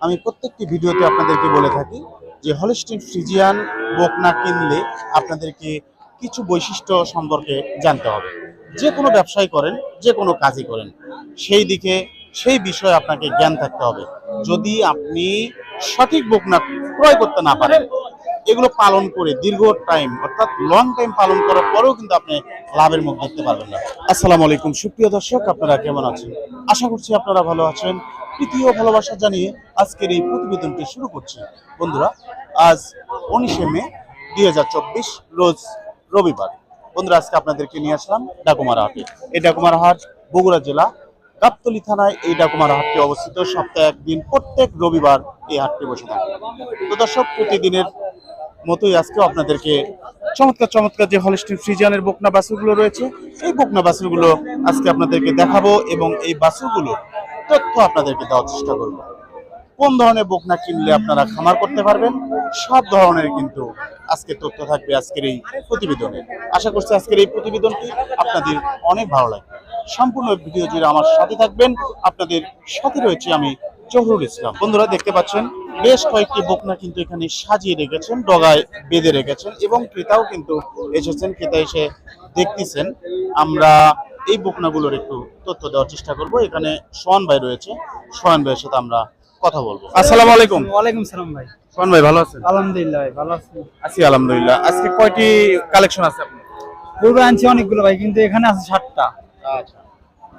আমি প্রত্যেকটি ভিডিওতে আপনাদেরকে বলে থাকি যে হলিস্টিন ফ্রিজিয়ান বোক না কিনলে আপনাদেরকে কিছু বৈশিষ্ট্য সম্পর্কে জানতে হবে। যে কোনো ব্যবসায় করেন, যে কোনো কাজই করেন, সেই দিকে, সেই বিষয়ে আপনাকে জ্ঞান থাকতে হবে। যদি আপনি সঠিক বোক না ক্রয় করতে না পারেন এগুলো পালন করে দীর্ঘ টাইম অর্থাৎ লং টাইম পালন করার পরেও কিন্তু আপনি লাভের মুখ দেখতে পারবেন না। আসসালামু আলাইকুম। সুপ্রিয় দর্শক, আপনারা কেমন আছেন? আশা করছি আপনারা ভালো আছেন। তৃতীয় ভালোবাসা জানিয়ে আজকের এই প্রতিবেদনটি শুরু করছি। বন্ধুরা, আজ উনিশে মে দুই হাজার চব্বিশ, রোজ রবিবার। বন্ধুরা, আজকে আপনাদেরকে নিয়ে আসলাম ডাকুমারা হাটে। এই ডাকুমারা হাট বগুড়া জেলা, গাবতলী থানায় এই ডাকুমারা হাটটি অবস্থিত। সপ্তাহে একদিন প্রত্যেক রবিবার এই হাটটি বসে থাকে। তো দর্শক, প্রতিদিনের মতোই আজকে আপনাদেরকে চমৎকার চমৎকার যে হলিস্টিন ফ্রিজিয়ানের বকনা বাছুরগুলো রয়েছে, এই বকনা বাছুরগুলো আজকে আপনাদেরকে দেখাবো এবং এই বাছুরগুলো তথ্য আপনাদেরকে দেওয়ার চেষ্টা করব। কোন ধরনের বকনা কিনলে আপনারা খামার করতে পারবেন, সব ধরনের কিন্তু আজকে তথ্য থাকবে আজকের এই প্রতিবেদনে। আশা করছি আজকের এই প্রতিবেদনটি আপনাদের অনেক ভালো লাগবে। সম্পূর্ণ ভিডিও জুড়ে আমার সাথে থাকবেন, আপনাদের সাথে রয়েছে আমি জহরুল ইসলাম। বন্ধুরা দেখতে পাচ্ছেন বেশ কয়েকটি বকনা কিন্তু এখানে সাজিয়ে রেখেছেন ডগায় বেঁধে রেখেছেন এবং ক্রেতাও কিন্তু এসেছেন ক্রেতা এসে দেখতেছেন। আমরা এই বকনাগুলোর একটু তথ্য দেওয়ার চেষ্টা করব। এখানে সোহান ভাই রয়েছে। সোহান ভাইয়ের সাথে আমরা কথা বলব। আসসালামু আলাইকুম। ওয়ালাইকুম সালাম ভাই। সোহান ভাই ভালো আছেন? আলহামদুলিল্লাহ ভাই ভালো আছি। আছি আলহামদুলিল্লাহ। আজকে কয়টি কালেকশন আছে আপনার? গরু আনছি অনেকগুলো ভাই কিন্তু এখানে আছে সাতটা। আচ্ছা।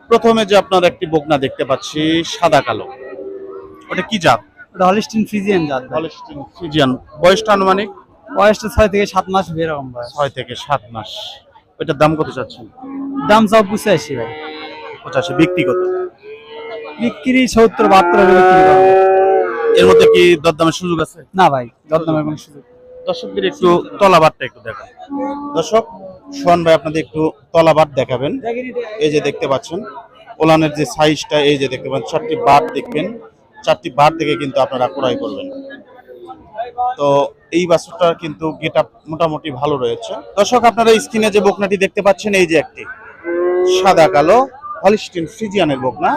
প্রথমে যে আপনার একটি বকনা দেখতে পাচ্ছি সাদা কালো। ওটা কি জাত? ওটা হলিস্টিন ফ্রিজিয়ান জাত হলিস্টিন ফ্রিজিয়ান বয়সটা আনুমানিক? বয়সটা ছয় থেকে সাত মাস বেরকম ভাই ছয় থেকে সাত মাস। ওইটার দাম কত চাচ্ছেন? দাম সব বুঝে আসি ভাই। পঁচাশি। বিক্রি কত? বিক্রি সত্তর বাহাত্তর বিক্রি এর মধ্যে কি দরদামের সুযোগ আছে? না ভাই দরদামের কোনো সুযোগ দর্শকদের একটু তলাবারটা একটু দেখান। দর্শক সোহান ভাই আপনাদের একটু তলাবার দেখাবেন। এই যে দেখতে পাচ্ছেন ওলানের যে সাইজটা এই যে দেখতে পাচ্ছেন চারটি বার দেখবেন। চারটি বার থেকে কিন্তু আপনারা ক্রয় করবেন তো এই বাছুরটার কিন্তু গেট মোটামুটি ভালো রয়েছে। দর্শক আপনারা স্ক্রিনে যে বকনাটি দেখতে পাচ্ছেন এই যে একটি সাদা কালো হলিস্টিন ফ্রিজিয়ানের বকনা।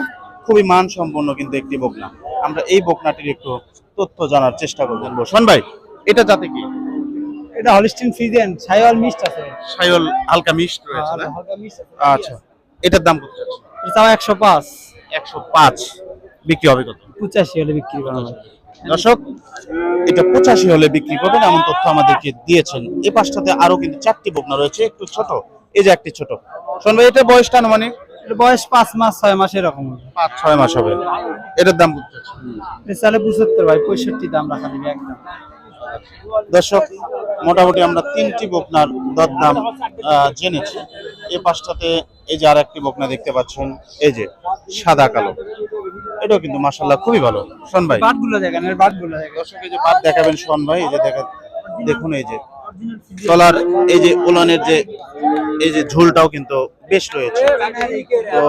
খুবই মানসম্পন্ন কিন্তু একটি বকনা। আমরা এই বকনাটির একটু তথ্য জানার চেষ্টা করবেন সোহান ভাই এটা যাতে কি? এটা হলিস্টিন ফ্রিজিয়ান ছাইওয়াল মিস্ট আছে। সায়ল হালকা মিষ্ট রয়েছে না? হালকা মিস্ট আছে। আচ্ছা এটার দাম কত যাচ্ছে? এটা একশো পাঁচ। একশো পাঁচ। বিক্রি হবে কত? পঁচাশি হলে বিক্রি করা ভাই দর্শক এটা পঁচাশি হলে বিক্রি করবেন এমন তথ্য আমাদেরকে দিয়েছেন। এ পাশটাতে আরও কিন্তু চারটি বকনা রয়েছে একটু ছোট। এই যে একটি ছোট। শোন ভাই এটা বয়সটা মানে বয়স পাঁচ মাস ছয় মাস এরকম। হবে পাঁচ ছয় মাস হবে। এটার দাম চালে পঁচাত্তর ভাই পঁয়ষট্টি দাম রাখা দিবে একদম। দর্শক মোটামুটি আমরা তিনটি বকনার দরদাম জেনেছি। এ পাশটাতে এই যে আর একটি বকনা দেখতে পাচ্ছেন এই যে সাদা কালো। এটাও কিন্তু মাসাল্লাহ খুবই ভালো। শোন ভাই। বাটগুলো দেখেন এর বাটগুলো দেখেন। দর্শক যে বাদ দেখাবেন শোন ভাই এই যে দেখেন দেখুন এই যে তলার এই যে উলানের যে এই যে ঝোলটাও কিন্তু বেশ রয়েছে। তো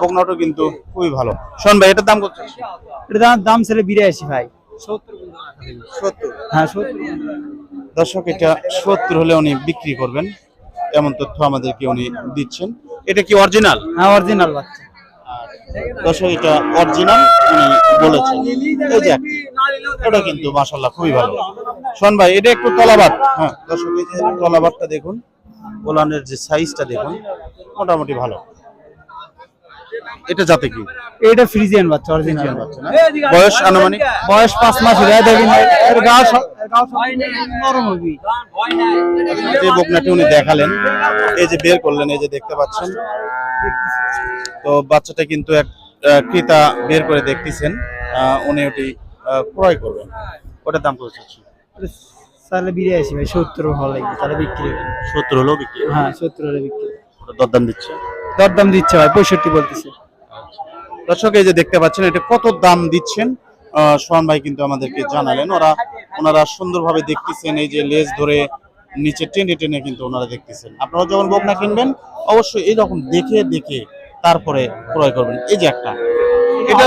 বকনাটাও কিন্তু খুবই ভালো। শোন ভাই এটার দাম কত এটা দাম ছেড়ে বিরাশি ভাই। হ্যাঁ দর্শক এটা সত্তর হলে উনি বিক্রি করবেন। এমন তথ্য আমাদেরকে উনি দিচ্ছেন। এটা কি অরিজিনাল? হ্যাঁ অরিজিনাল বাচ্চা। দর্শক এটা অরিজিনাল উনি বলেছেন। এই যে এটা কিন্তু মাশাল্লাহ খুবই ভালো। শোন ভাই এটা একটু তলাবাট হ্যাঁ দর্শক এই যে তলাবাটটা দেখুন ওলানের যে সাইজটা দেখুন মোটামুটি ভালো। এটা যাতে কি? এটা ফ্রিজিয়ান বাচ্চা অরিজিনাল বাচ্চা না? বয়স আনুমানিক? বয়স পাঁচ মাস হয়ে দেবি না এর সব নরম হবি। যে বকনাটি উনি দেখালেন। এই যে বের করলেন এই যে দেখতে পাচ্ছেন। তো বাচ্চাটা কিন্তু এক ক্রেতা বের করে দেখতেছেন উনি ওটি ক্রয় করবেন। ওটার দাম কত চাচ্ছি তাহলে বিরাশি ভাই সত্তর ভালো লাগবে তাহলে বিক্রি। হবে। সত্তর হলেও বিক্রি? হ্যাঁ সত্তর হলে বিক্রি। ওটা দরদাম দিচ্ছে? দরদাম দিচ্ছে ভাই পঁয়ষট্টি বলতেছে। দর্শক এই যে দেখতে পাচ্ছেন এটা কত দাম দিচ্ছেন? সোহান ভাই কিন্তু আমাদেরকে জানালেন। ওরা ওনারা সুন্দরভাবে দেখতেছেন এই যে লেজ ধরে নিচে টেনে টেনে কিন্তু ওনারা দেখতেছেন। আপনারা যখন বকনা কিনবেন অবশ্যই এইরকম দেখে দেখে তারপরে ক্রয় করবেন। এই যে একটা। এটা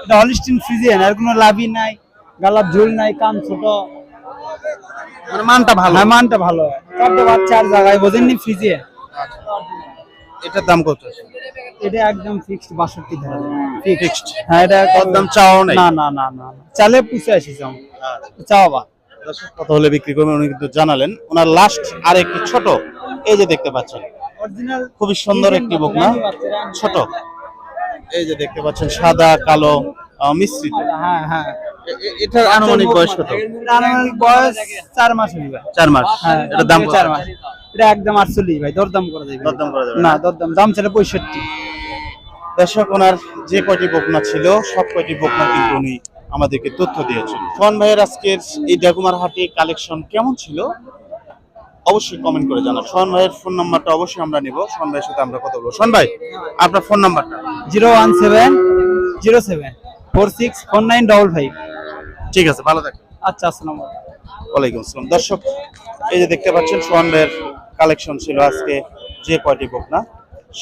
এটা? হলিস্টিন ফ্রিজিয়ান আর কোনো লাভই নাই। গালার ঝোল নাই কান ছোট। মানে মানটা ভালো। হ্যাঁ মানটা ভালো। চারটে বাচ্চা আর জায়গায়। বোঝেননি ফ্রিজিয়ান এটার দাম কত এটা একদম ফিক্সড বাষট্টি ধরা। ফিক্সড হ্যাঁ এটা চাও নাই? না না না না। চালে পুষে আসিস চাওয়া বা কত হলে বিক্রি করবেন উনি কিন্তু জানালেন। ওনার লাস্ট আর একটি ছোট এই যে দেখতে পাচ্ছেন। খুবই সুন্দর একটি বকনা ছোট। এই যে দেখতে পাচ্ছেন সাদা কালো মিশ্রিত। হ্যাঁ হ্যাঁ। এটার আনুমানিক বয়স কত? এটা আনুমানিক বয়স চার মাস হইবে। চার মাস। হ্যাঁ এটার দাম? চার মাস এটা একদম আটচল্লিশ ভাই দরদাম করে দেবে দরদাম করা যাবে না? দরদাম দাম ছিল পঁয়ষট্টি। দর্শক ওনার যে কয়টি বকনা ছিল সব কয়টি বকনা কিন্তু উনি আমাদেরকে তথ্য দিয়েছেন। সোহান ভাইয়ের আজকের এই ডাকুমার হাটে কালেকশন কেমন ছিল? অবশ্যই কমেন্ট করে জানান। সোহান ভাইয়ের ফোন নাম্বারটা অবশ্যই আমরা নিব। সোহান ভাইয়ের সাথে আমরা কথা বলব। সোহান ভাই আপনার ফোন নাম্বারটা zero one seven zero seven four six four nine double five. ঠিক আছে ভালো থাকবেন। আচ্ছা আসসালাম ওয়ালাইকুম আসসালাম। দর্শক এই যে দেখতে পাচ্ছেন সোহান ভাইয়ের কালেকশন ছিল আজকে যে কয়টি বকনা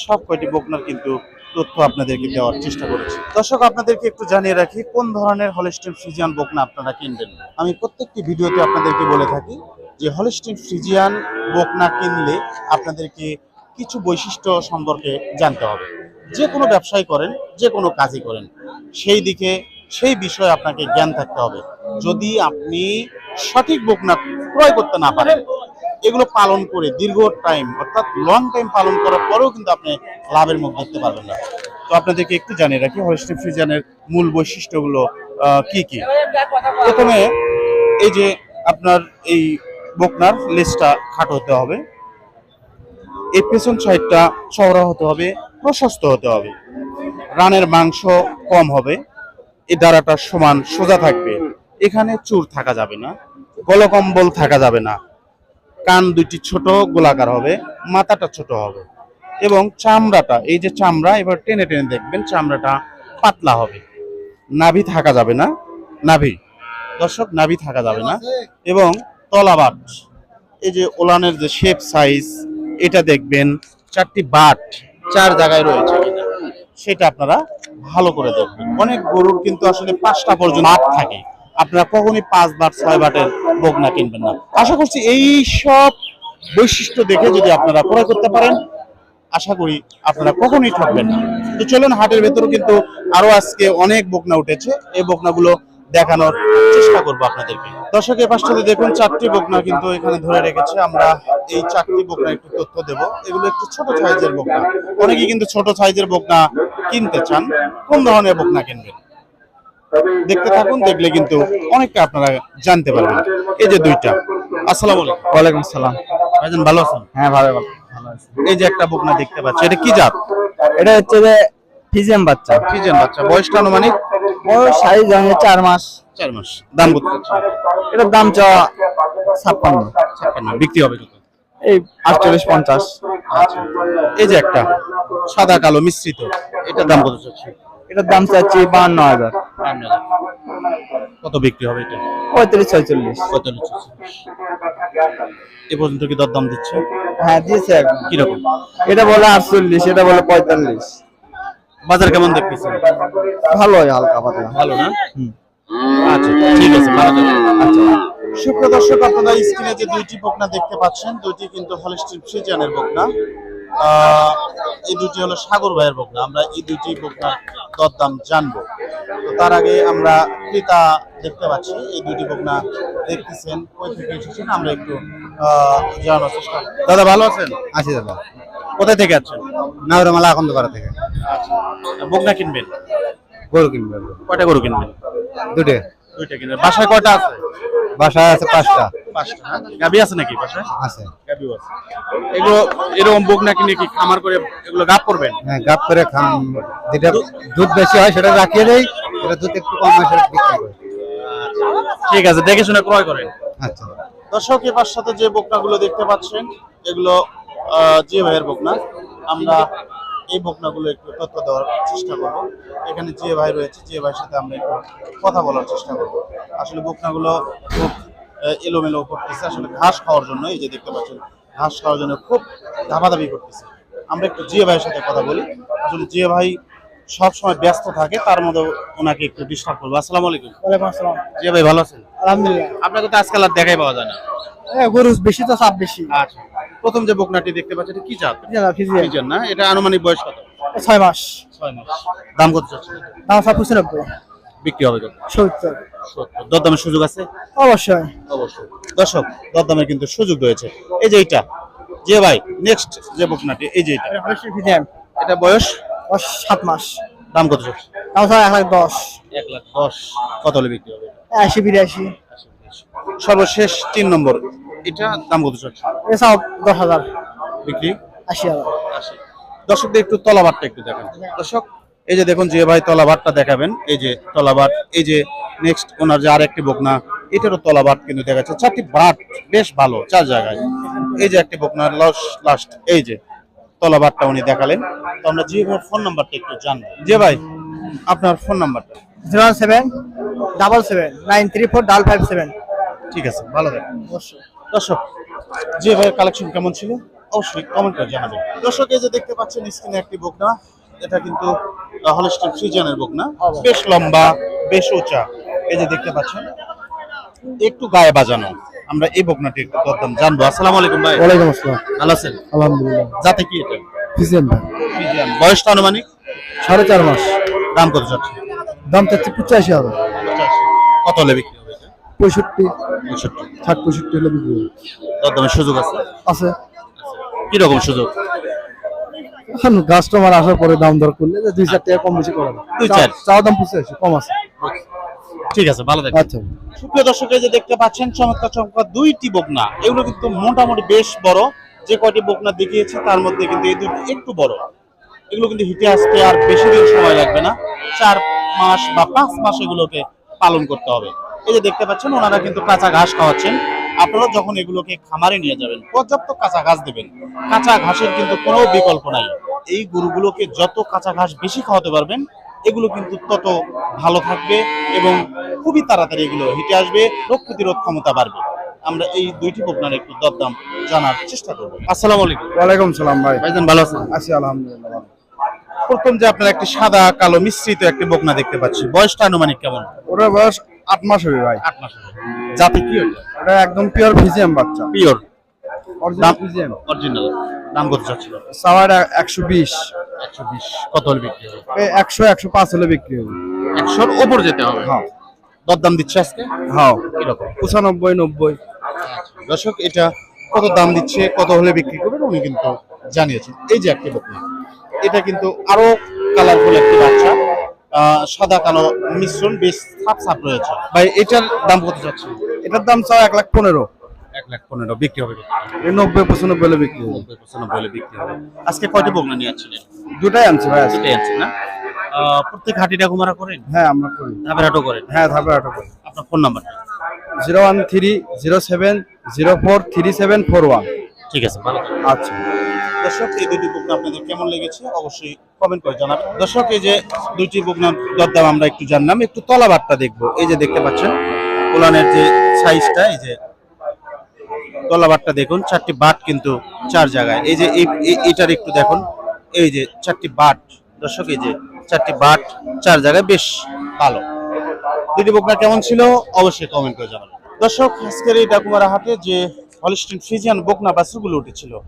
সব কয়টি বকনার কিন্তু তথ্য আপনাদেরকে দেওয়ার চেষ্টা করেছি। দর্শক আপনাদেরকে একটু জানিয়ে রাখি কোন ধরনের হলিস্টিন ফ্রিজিয়ান বকনা আপনারা কিনবেন আমি প্রত্যেকটি ভিডিওতে আপনাদেরকে বলে থাকি যে হলিস্টিন ফ্রিজিয়ান বোক না কিনলে আপনাদেরকে কিছু বৈশিষ্ট্য সম্পর্কে জানতে হবে। যে কোনো ব্যবসায় করেন, যে কোনো কাজই করেন, সেই দিকে, সেই বিষয়ে আপনাকে জ্ঞান থাকতে হবে। যদি আপনি সঠিক বোক না ক্রয় করতে না পারেন, এগুলো পালন করে দীর্ঘ টাইম অর্থাৎ লং টাইম পালন করার পরেও কিন্তু আপনি লাভের মুখ দেখতে পারবেন না। তো আপনাদেরকে একটু জানিয়ে রাখি হলিস্টিন ফ্রিজিয়ানের মূল বৈশিষ্ট্যগুলো কি কি? প্রথমে এই যে আপনার এই বকনার লেজটা খাটো হতে হবে। এই পেছন সাইডটা চওড়া হতে হবে, প্রশস্ত হতে হবে। রানের মাংস কম হবে, এই দাঁড়াটা সমান সোজা থাকবে। এখানে চুর থাকা যাবে না, গলকম্বল থাকা যাবে না। কান দুইটি ছোট, গোলাকার হবে, মাথাটা ছোট হবে। এবং চামড়াটা, এই যে চামড়া, এবার টেনে টেনে দেখবেন চামড়াটা পাতলা হবে। নাভি থাকা যাবে না, নাভি। দর্শক, নাভি থাকা যাবে না। এবং তলাবাট, এই যে ওলানের যে শেপ সাইজ এটা দেখবেন চারটি বাট চার জায়গায় রয়েছে সেটা আপনারা ভালো করে দেখবেন। অনেক গরুর কিন্তু আসলে পাঁচটা পর্যন্ত আট থাকে। আপনারা কখনই পাঁচ বাট, ছয় বাটের বকনা কিনবেন না। আশা করছি এই সব বৈশিষ্ট্য দেখে যদি আপনারা ক্রয় করতে পারেন, আশা করি আপনারা কখনোই ঠকবেন না। তো চলুন, হাটের ভেতরে কিন্তু আরও আজকে অনেক বকনা উঠেছে। এই বকনাগুলো দেখানোর চেষ্টা করব আপনাদেরকে। দর্শকের পাশটাতে দেখুন চারটি বকনা কিন্তু এখানে ধরে রেখেছে। আমরা এই চারটি বকনা একটু তথ্য দেব। এগুলো একটু ছোট সাইজের বকনা। অনেকেই কিন্তু ছোট সাইজের বকনা কিনতে চান। কোন ধরনের বকনা কিনবেন? দেখতে থাকুন দেখলে কিন্তু অনেকটা আপনারা জানতে পারবেন। এই যে দুইটা। আসসালামু আলাইকুম। ওয়ালাইকুম আসসালাম। ভাইজান ভালো আছেন? হ্যাঁ ভালো ভালো। এই যে একটা বকনা দেখতে পাচ্ছি। এটা কি জাত? এটা হচ্ছে যে ফিজিয়াম বাচ্চা। ফিজেন বাচ্চা। বয়সটা আনুমানিক? সাইজ চার মাস। চার মাস। দাম কত? এটার দাম চাওয়া ছাপ্পান্ন। ছাপ্পান্ন। বিক্রি হবে কত? এই আটচল্লিশ পঞ্চাশ। এই যে একটা সাদা কালো মিশ্রিত এটার দাম কত যাচ্ছে এটার দাম চাচ্ছি বাহান্ন হাজার। কত বিক্রি হবে এটা? পঁয়ত্রিশ ছয়চল্লিশ। পঁয়তাল্লিশ। এ পর্যন্ত কি দরদাম দিচ্ছে? হ্যাঁ দিয়েছে কীরকম? এটা বলে আটচল্লিশ এটা বলে পঁয়তাল্লিশ। বাজার কেমন দেখতেছেন? ভালোই হালকা পাতলা। ভালো না। আচ্ছা ঠিক আছে ভালো থাকবেন। আচ্ছা। সুপ্রিয় দর্শক আপনারা স্ক্রিনে যে দুইটি বকনা দেখতে পাচ্ছেন দুইটি কিন্তু হলিস্টিন ফ্রিজিয়ানের বকনা। আহ, এই দুটি হলো সাগর ভাইয়ের বকনা। আমরা এই দুইটি বকনার দরদাম জানব। তো তার আগে আমরা ক্রেতা দেখতে পাচ্ছি এই দুইটি বকনা দেখতেছেন কই থেকে এসেছেন আমরা একটু আহ, জানানোর চেষ্টা করব। দাদা ভালো আছেন? আশি দাদা। কোথায় থেকে আছেন? নাউরামালা আকন্দপাড়া থেকে। আচ্ছা বকনা কিনবেন? গরু কিনবে। কয়টা গরু কিনবেন? দুটে দুইটা কিনবেন। বাসায় কয়টা আছে? বাসায় আছে পাঁচটা। পাঁচটা গাবি আছে নাকি বাসায়? আছে। গাবিও আছে। এগুলো এরকম বুক না কিনে কি খামার করে এগুলো করবেন? হ্যাঁ করে যেটা দুধ বেশি হয় সেটা রাখিয়ে দেয় এটা দুধ একটু কম হয় সেটা বিক্রি করে। ঠিক আছে দেখে শুনে ক্রয় করেন। আচ্ছা। দর্শক এবার সাথে যে বকনাগুলো দেখতে পাচ্ছেন এগুলো যে ভাইয়ের বকনা। আমরা এই বকনাগুলো একটু তথ্য দেওয়ার চেষ্টা করব। এখানে যে ভাই রয়েছে, যে ভাইয়ের সাথে আমরা একটু কথা বলার চেষ্টা করব। আসলে বকনাগুলো খুব এলোমেলো করতেছে। আসলে ঘাস খাওয়ার জন্য, এই যে দেখতে পাচ্ছেন, ঘাস খাওয়ার জন্য খুব ধাপাধাপি করতেছে। আমরা একটু জিয়া ভাইয়ের সাথে কথা বলি। আসলে জিয়া ভাই সব সময় ব্যস্ত থাকে তার মধ্যে ওনাকে একটু ডিস্টার্ব করব। আসসালামু আলাইকুম। ওয়ালাইকুম আসসালাম। জিয়া ভাই ভালো আছেন? আলহামদুলিল্লাহ। আপনাকে তো আজকাল আর দেখাই পাওয়া যায় না। হ্যাঁ গরু বেশি তো চাপ বেশি। আচ্ছা। প্রথম যে বকনাটি দেখতে পাচ্ছেন এটা কি জাত? ফিজিয়ান। ফ্রিজিয়ান না? এটা আনুমানিক বয়স কত? ছয় মাস। ছয় মাস। দাম কত চাচ্ছেন? দাম সব পঁচানব্বই। বিক্রি হবে কত সত্তর। সত্তর। দরদামের সুযোগ আছে? অবশ্যই। অবশ্যই। দর্শক দরদামের কিন্তু সুযোগ রয়েছে। এই যে এইটা। যে ভাই নেক্সট যে বকনাটি এই যে এটা এটা বয়স? সাত মাস। দাম কত চাচ্ছেন দাম সব এক লাখ দশ। এক লাখ দশ। কত হলে বিক্রি হবে? আশি বিরাশি। সর্বশেষ তিন নম্বর। এটা দাম কত চাচ্ছেন এসব দশ হাজার। বিক্রি? আশি হাজার। দর্শকদের একটু তলাবারটা একটু দেখান। দর্শক এই যে দেখুন যে ভাই তলাবারটা দেখাবেন। এই যে তলাবার এই যে নেক্সট ওনার যে আরেকটি বকনা এটারও তলাবার কিন্তু দেখাচ্ছে। চারটি বাট বেশ ভালো চার জায়গায়। এই যে একটি বকনা লাস্ট এই যে। তলাবারটা উনি দেখালেন। তো আমরা জি ভাইয়ের ফোন নাম্বারটা একটু জানব। জি ভাই আপনার ফোন নাম্বারটা। Zero seven double seven nine three four double five seven. ঠিক আছে ভালো থাকবেন। অবশ্যই। দর্শক যে ভাইয়ের কালেকশন কেমন ছিল? অবশ্যই কমেন্ট করে জানাবেন। দর্শক এই যে দেখতে পাচ্ছেন স্ক্রিনে একটি বকনা। এটা কিন্তু হলস্টেন ফ্রিজিয়ানের বকনা। বেশ লম্বা বেশ উঁচা। এই যে দেখতে পাচ্ছেন একটু গায়ে বাজানো। আমরা এই বকনাটি একটু দরদাম জানব। আসসালামু আলাইকুম ভাই। ওয়ালাইকুম আসসালাম। ভালো আছেন? আলহামদুলিল্লাহ। যাতে কি এটা? ফিজিয়ান ফ্রিজিয়ান বয়সটা আনুমানিক? সাড়ে চার মাস। দাম কত যাচ্ছে দাম চাচ্ছি পঁচাশি হাজার। কত হলে বিক্রি হবে পঁয়ষট্টি। পঁয়ষট্টি। ষাট পঁয়ষট্টি হলে বিক্রি হবে। দরদামের সুযোগ আছে? আছে। কি রকম সুযোগ? এখন কাস্টমার আসার পরে দাম দর করলে যে দুই চার টাকা কম বেশি করা। দুই চার। চাওয়া দাম পঁচাশি কম আছে। ঠিক আছে ভালো থাকবেন। আচ্ছা। সুপ্রিয় দর্শক যে দেখতে পাচ্ছেন চমৎকার চমৎকার দুইটি বকনা। এগুলো কিন্তু মোটামুটি বেশ বড়। যে কয়টি বকনা দেখিয়েছি তার মধ্যে কিন্তু এই দুটি একটু বড়। এগুলো কিন্তু হিটে আসতে আর বেশি দিন সময় লাগবে না। চার মাস বা পাঁচ মাস এগুলোকে পালন করতে হবে। এই যে দেখতে পাচ্ছেন ওনারা কিন্তু কাঁচা ঘাস খাওয়াচ্ছেন। আপনারা যখন এগুলোকে খামারে নিয়ে যাবেন পর্যাপ্ত কাঁচা ঘাস দেবেন। কাঁচা ঘাসের কিন্তু কোনো বিকল্প নাই। এই গরুগুলোকে যত কাঁচা ঘাস বেশি খাওয়াতে পারবেন এগুলো কিন্তু তত ভালো থাকবে এবং খুবই তাড়াতাড়ি এগুলো হিটে আসবে রোগ প্রতিরোধ ক্ষমতা বাড়বে। আমরা এই দুইটি বকনার একটু দরদাম জানার চেষ্টা করব। আসসালামু আলাইকুম। ওয়ালাইকুম সালাম ভাই। ভাইজান ভালো আছেন? আছি আলহামদুলিল্লাহ প্রথম যে আপনার একটি সাদা কালো মিশ্রিত একটি বকনা দেখতে পাচ্ছি। বয়সটা আনুমানিক কেমন? ওটার বয়স আট মাস হবে ভাই। আট মাস হবে। জাতি কি ওটা? ওটা একদম পিওর ফিজিয়াম বাচ্চা। পিওর অরিজিনাল ফিজিয়াম অরিজিনাল দাম কত চাচ্ছিল সাওয়ার একশো বিশ। একশো বিশ। কত হলে বিক্রি হবে একশো একশো পাঁচ হলে বিক্রি হবে। একশোর ওপর যেতে হবে? হ্যাঁ। দরদাম দিচ্ছে আজকে? হ্যাঁ। কীরকম? পঁচানব্বই নব্বই। দর্শক এটা কত দাম দিচ্ছে কত হলে বিক্রি করবেন উনি কিন্তু জানিয়েছেন। এই যে একটি বকনা এটা কিন্তু আরও কালারফুল একটি বাচ্চা। আহ, সাদা কালো মিশ্রণ বেশ সাপ সাপ রয়েছে। ভাই এটার দাম কত যাচ্ছে এটার দাম চাও এক লাখ পনেরো। এক লাখ পনেরো বিক্রি হবে। এই নব্বই পঁচানব্বই হলে বিক্রি হবে। নব্বই পঁচানব্বই হলে বিক্রি হবে। আজকে কয়টি বকনা নিয়ে আসছিলেন? দুটাই আনছি ভাই আজকে। দুটাই আনছেন না? প্রত্যেক হাটিটা ঘুমারা করেন? হ্যাঁ আমরা করি। ধাপের হাটও করেন? হ্যাঁ ধাপে আটো করি। আপনার phone number zero one three zero seven zero four three seven four one. ঠিক আছে ভালো আচ্ছা। দর্শক এই দুটি বকনা আপনাদের কেমন লেগেছে? অবশ্যই কমেন্ট করে জানাবেন। দর্শক এই যে দুইটি বকনার দরদাম আমরা একটু জানলাম একটু তলাবারটা দেখব। এই যে দেখতে পাচ্ছেন কোলানের যে সাইজটা এই যে তলাবারটা দেখুন, চারটি বাট কিন্তু চার জায়গায়। এই যে এই- এই- এইটার একটু দেখুন, এই যে চারটি বাট, দর্শক, এই যে চারটি বাট চার জায়গায় বেশ ভালো। দুটি বকনা কেমন ছিল? অবশ্যই কমেন্ট করে জানাবেন। দর্শক, আজকের এই ডাকুমারা হাটে যে হলিস্টিন ফ্রিজিয়ান বকনা বাছুরগুলো উঠেছিল,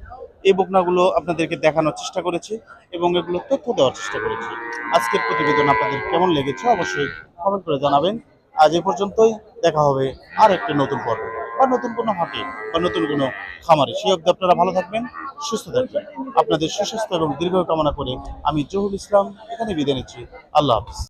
এই বকনাগুলো আপনাদেরকে দেখানোর চেষ্টা করেছি এবং এগুলো তথ্য দেওয়ার চেষ্টা করেছি। আজকের প্রতিবেদন আপনাদের কেমন লেগেছে অবশ্যই কমেন্ট করে জানাবেন। আজ এ পর্যন্তই, দেখা হবে আর একটি নতুন পর্ব। বা নতুন কোনো হাটে বা নতুন কোনো খামারে। সেই অবধি আপনারা ভালো থাকবেন, সুস্থ থাকবেন। আপনাদের সুস্বাস্থ্য এবং দীর্ঘ কামনা করে আমি জহুল ইসলাম এখানে বিদায় নিচ্ছি। আল্লাহ হাফিজ।